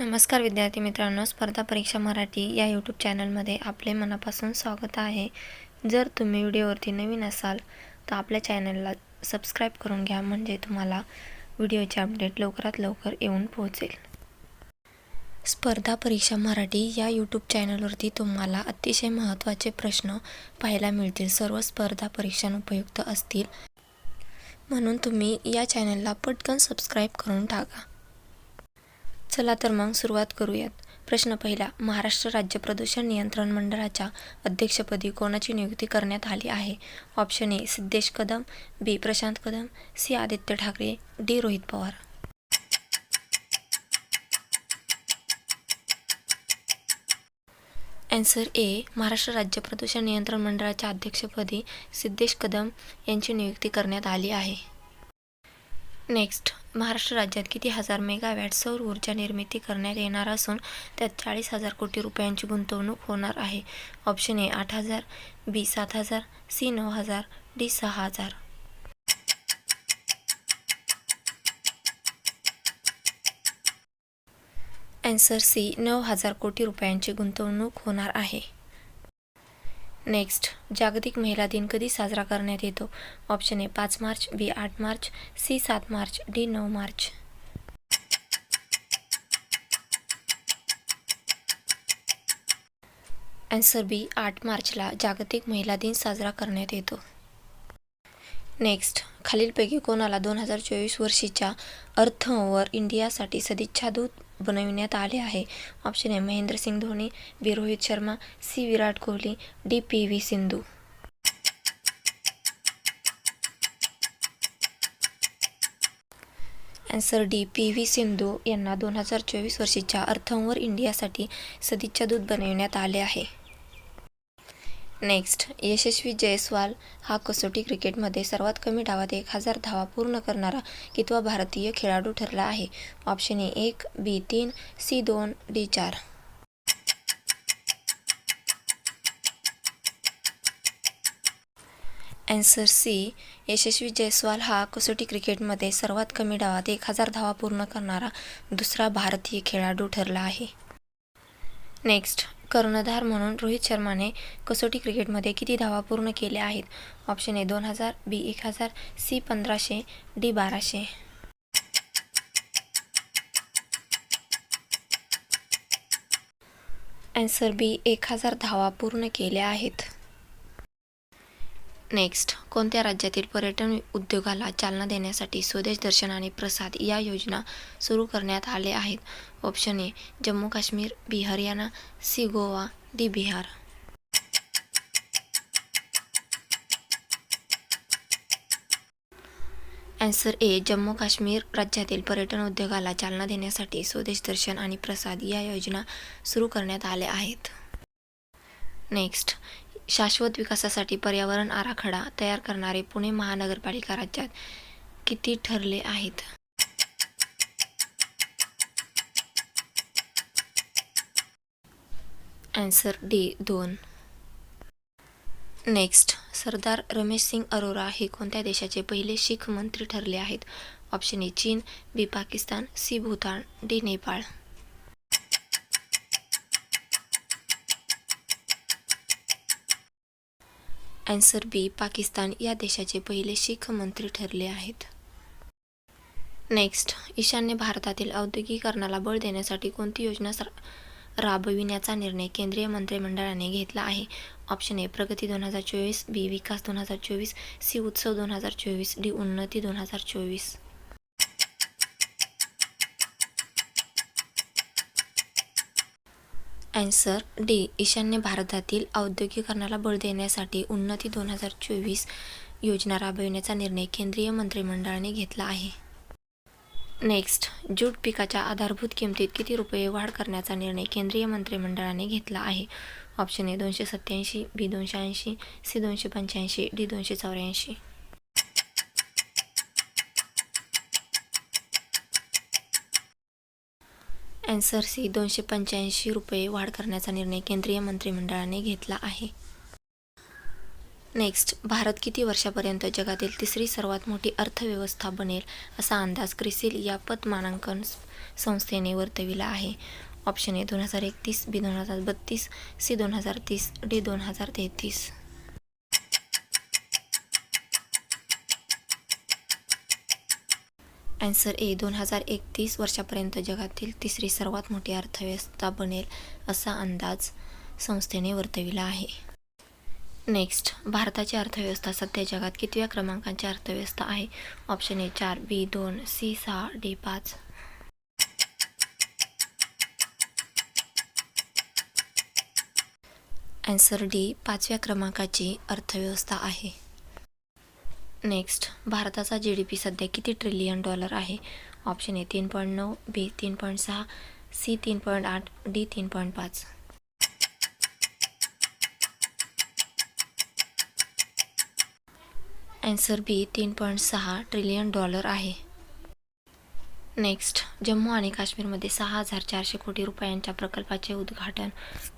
नमस्कार विद्यार्थी मित्रांनो स्पर्धा परीक्षा मराठी या यूट्यूब चॅनलमध्ये आपले मनापासून स्वागत आहे. जर तुम्ही व्हिडिओवरती नवीन असाल तर आपल्या चॅनलला सबस्क्राईब करून घ्या म्हणजे तुम्हाला व्हिडिओचे अपडेट लवकरात लवकर येऊन पोहोचेल. स्पर्धा परीक्षा मराठी या यूट्यूब चॅनलवरती तुम्हाला अतिशय महत्त्वाचे प्रश्न पाहायला मिळतील. सर्व स्पर्धा परीक्षा उपयुक्त असतील. म्हणून तुम्ही या चॅनलला पटकन सबस्क्राईब करून टाका. चला तर मग सुरुवात करूयात. प्रश्न पहिला महाराष्ट्र राज्य प्रदूषण नियंत्रण मंडळाच्या अध्यक्षपदी कोणाची नियुक्ती करण्यात आली आहे? Option A Siddhesh Kadam B Prashant Kadam C Aditya Thackeray D Rohit Pawar. Answer A Maharashtra राज्य प्रदूषण नियंत्रण मंडळाच्या अध्यक्षपदी सिद्धेश कदम यांची नियुक्ती करण्यात आली आहे. नेक्स्ट महाराष्ट्र राज्यात किती हजार मेगावॅट सौर ऊर्जा निर्मिती करण्यात येणार असून त्यात चाळीस हजार कोटी रुपयांची गुंतवणूक होणार आहे. ऑप्शन ए आठ हजार बी सात हजार सी नऊ हजार डी सहा हजार. अँसर सी नऊ हजार कोटी रुपयांची गुंतवणूक होणार आहे. नेक्स्ट जागतिक महिला दिन कधी साजरा करण्यात येतो? ऑप्शन ए पाच मार्च बी आठ मार्च सी सात मार्च डी नऊ मार्च. ॲन्सर बी आठ मार्चला जागतिक महिला दिन साजरा करण्यात येतो. नेक्स्ट खालीलपैकी कोणाला दोन हजार चोवीस वर्षीच्या अर्थ ओव्हर इंडियासाठी सदिच्छादूत बनविण्यात आले आहे. Option A Mahendrasingh Dhoni B Rohit Sharma C Virat Kohli D P V Sindhu. Answer D P V Sindhu यांना दोन हजार चोवीस वर्षीच्या अर्थांवर इंडियासाठी सदिच्छा दूत बनविण्यात आले आहे. नेक्स्ट यशस्वी जयस्वाल हा कसोटी क्रिकेटमध्ये सर्वात कमी डावात एक हजार धावा पूर्ण करणारा कितवा भारतीय खेळाडू ठरला आहे. ऑप्शन ए एक बी तीन सी दोन डी चार. अँसर सी यशस्वी जयस्वाल हा कसोटी क्रिकेटमध्ये सर्वात कमी डावात एक हजार धावा पूर्ण करणारा दुसरा भारतीय खेळाडू ठरला आहे. नेक्स्ट कर्णधार म्हणून रोहित शर्माने कसोटी क्रिकेटमध्ये किती धावा पूर्ण केल्या आहेत? ऑप्शन ए दोन हजार बी एक हजार सी पंधराशे डी बाराशे. अँसर बी एक हजार धावा पूर्ण केल्या आहेत. नेक्स्ट कोणत्या राज्यातील पर्यटन उद्योगाला चालना देण्यासाठी स्वदेश दर्शन आणि प्रसाद या योजना सुरू करण्यात आले आहेत? Option A Jammu Kashmir B Haryana C Goa D Bihar. Answer A Jammu Kashmir राज्यातील पर्यटन उद्योगाला चालना देण्यासाठी स्वदेश दर्शन आणि प्रसाद या योजना सुरू करण्यात आल्या आहेत. नेक्स्ट शाश्वत विकासासाठी पर्यावरण आराखडा तयार करणारे पुणे महानगरपालिका राज्यात किती ठरले आहेत? ॲन्सर डी दोन. नेक्स्ट सरदार रमेश सिंग अरोरा हे कोणत्या देशाचे पहिले शीख मंत्री ठरले आहेत? ऑप्शन ए चीन. B Pakistan. C Bhutan. D Nepal. Answer B Pakistan या देशाचे पहिले शीख मंत्री ठरले आहेत. नेक्स्ट ईशान्य भारतातील औद्योगिकरणाला बळ देण्यासाठी कोणती योजना सर राबविण्याचा निर्णय केंद्रीय मंत्रिमंडळाने घेतला आहे? ऑप्शन ए प्रगती दोन हजार चोवीस बी विकास दोन हजार चोवीस सी उत्सव दोन हजार चोवीस डी उन्नती दोन हजार चोवीस. अँसर डी ईशान्य भारतातील औद्योगिकरणाला बळ देण्यासाठी उन्नती दोन हजार चोवीस योजना राबविण्याचा निर्णय केंद्रीय मंत्रिमंडळाने घेतला आहे. नेक्स्ट जूट पिकाच्या आधारभूत किमतीत किती रुपये वाढ करण्याचा निर्णय केंद्रीय मंत्रिमंडळाने घेतला आहे? ऑप्शन ए दोनशे सत्त्याऐंशी बी दोनशे ऐंशी सी दोनशे पंच्याऐंशी डी दोनशे चौऱ्याऐंशी. ॲन्सर सी दोनशे पंच्याऐंशी रुपये वाढ करण्याचा निर्णय केंद्रीय मंत्रिमंडळाने घेतला आहे. नेक्स्ट भारत किती वर्षापर्यंत जगातील तिसरी सर्वात मोठी अर्थव्यवस्था बनेल असा अंदाज क्रिसिल या पतमानांकन संस्थेने वर्तविला आहे. ऑप्शन ए दोन हजार एकतीस बी दोन हजार बत्तीस सी दोन हजार तीस डी दोन हजार तेहतीस. ॲन्सर ए दोन हजार एकतीस वर्षापर्यंत जगातील तिसरी सर्वात मोठी अर्थव्यवस्था बनेल असा अंदाज संस्थेने वर्तविला आहे. नेक्स्ट भारताची अर्थव्यवस्था सध्या जगात कितव्या क्रमांकाची अर्थव्यवस्था आहे? ऑप्शन ए चार बी दोन सी सहा डी पाच. ॲन्सर डी पाचव्या क्रमांकाची अर्थव्यवस्था आहे. नेक्स्ट भारताचा जी डी पी सध्या किती ट्रिलियन डॉलर आहे? ऑप्शन ए तीन पॉईंट नऊ बी तीन पॉईंट सहा सी तीन पॉईंट आठ डी तीन पॉईंट पाच. ॲन्सर बी तीन पॉईंट सहा ट्रिलियन डॉलर आहे. नेक्स्ट जम्मू आणि काश्मीरमध्ये सहा हजार चारशे कोटी रुपयांच्या प्रकल्पाचे उद्घाटन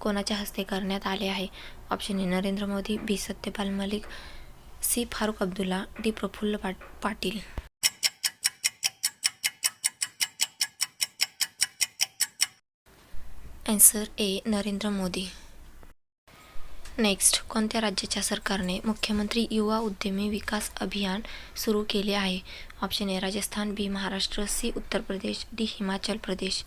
कोणाच्या हस्ते करण्यात आले आहे? Option A Narendra Modi B Satyapal Malik C. Farooq Abdullah D. Praful पाट Patil. Answer A Narendra Modi. Next कोणत्या राज्याच्या सरकारने मुख्यमंत्री युवा उद्यमी विकास अभियान सुरू केले आहे? Option A Rajasthan B Maharashtra C Uttar Pradesh D Himachal Pradesh.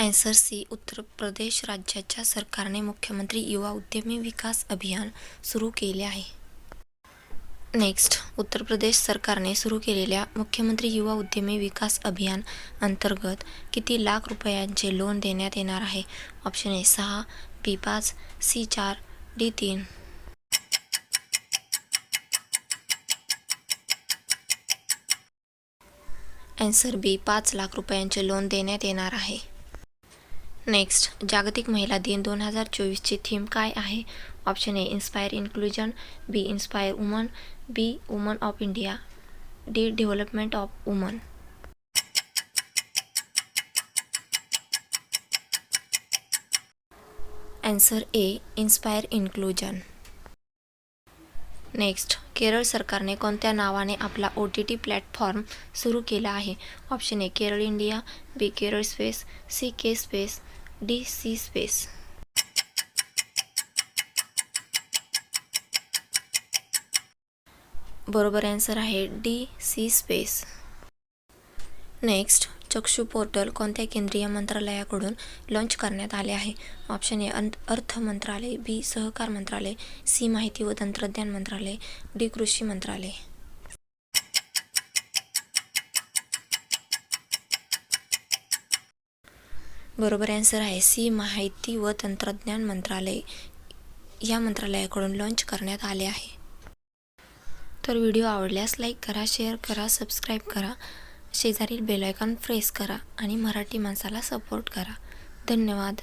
Answer C Uttar Pradesh राज्याच्या सरकारने मुख्यमंत्री युवा उद्यमी विकास अभियान सुरू केले आहे. नेक्स्ट उत्तर प्रदेश सरकारने सुरू केलेल्या मुख्यमंत्री युवा उद्यमी विकास अभियान अंतर्गत किती लाख रुपयांचे लोन देण्यात येणार आहे? ऑप्शन ए सहा बी पाच सी चार डी तीन. ॲन्सर बी पाच लाख रुपयांचे लोन देण्यात येणार आहे. नेक्स्ट जागतिक महिला दिन दोन हजार चोवीसची थीम काय आहे? Option A inspire inclusion B inspire woman B woman of India D development of woman answer A inspire inclusion next Kerala सरकारने कोणत्या नावाने आपला ओ टी टी प्लॅटफॉर्म सुरू केला आहे? Option A Kerala India B Kerala space C K space D C space बरोबर answer आहे D C space next Chakshu portal कोणत्या केंद्रीय मंत्रालयाकडून लॉन्च करण्यात आले आहे? ऑप्शन ए अंत अर्थ मंत्रालय. बी सहकार मंत्रालय. सी माहिती व तंत्रज्ञान मंत्रालय. डी कृषी मंत्रालय. बरोबर ॲन्सर आहे. सी माहिती व तंत्रज्ञान मंत्रालय. या मंत्रालयाकडून लॉन्च करण्यात आले आहे. तर व्हिडिओ आवडल्यास लाईक करा शेअर करा सबस्क्राईब करा. शेजारील बेलायकॉन प्रेस करा आणि मराठी माणसाला सपोर्ट करा. धन्यवाद.